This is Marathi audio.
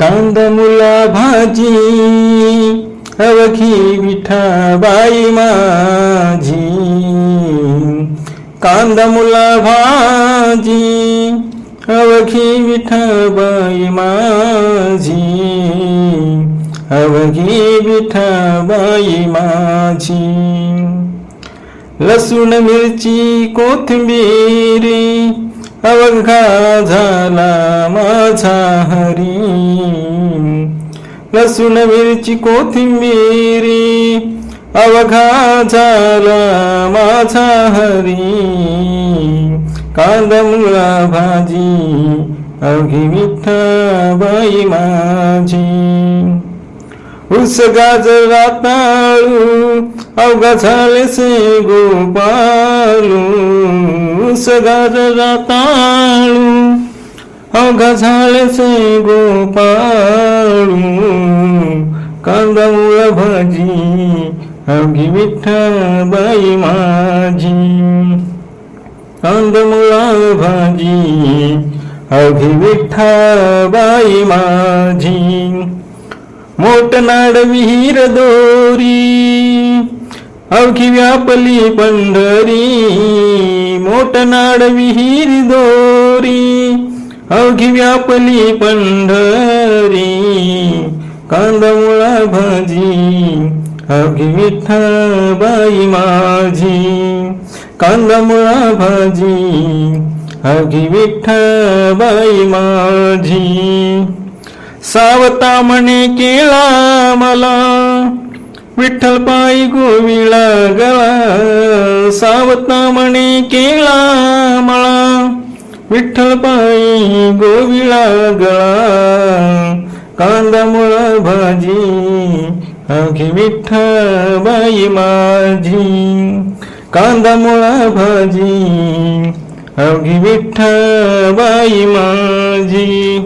कांदा मुला भाजी अवघी विठाबाई माझी. कांदा मुला भाजी अवघी विठाबाई माझी. अवघी विठाबाई माझी. लसूण मिरची कोथिंबीरी अवघा झाला माझा हरी लसूण मिरची कोथिंबीरी अवघा झाला माझा हरी कांदा मुळा भाजी अवघी विठ्ठाबाई माझी उस गाजरा ताळू अवघा झाले से गोपालू उस गाजरा ताळू अघसाल से गोपालू कांदौळ भाजी अघी विठ्ठलबाई माझी कांदमुळा भाजी अघी विठ्ठलबाई माझी मोटनाड विहीर दोरी अवखी व्यापली पंढरी। मोटनाड विहीर दोरी। अवघी व्यापली पंढरी कांदा मुळा भाजी अवघी विठ्ठाबाई माझी. कांदा मुळा भाजी अवघी विठ्ठाबाई माझी. सावता म्हणे केळा मला, विठ्ठल पायी गोविळा गळा. सावता म्हणे केळा मला विठ्ठल पायी गोविळा गळा कांदा मुळा भाजी अघी विठ्ठबाई माझी. कांदा मुळा भाजी अवघी विठ्ठबाई माझी.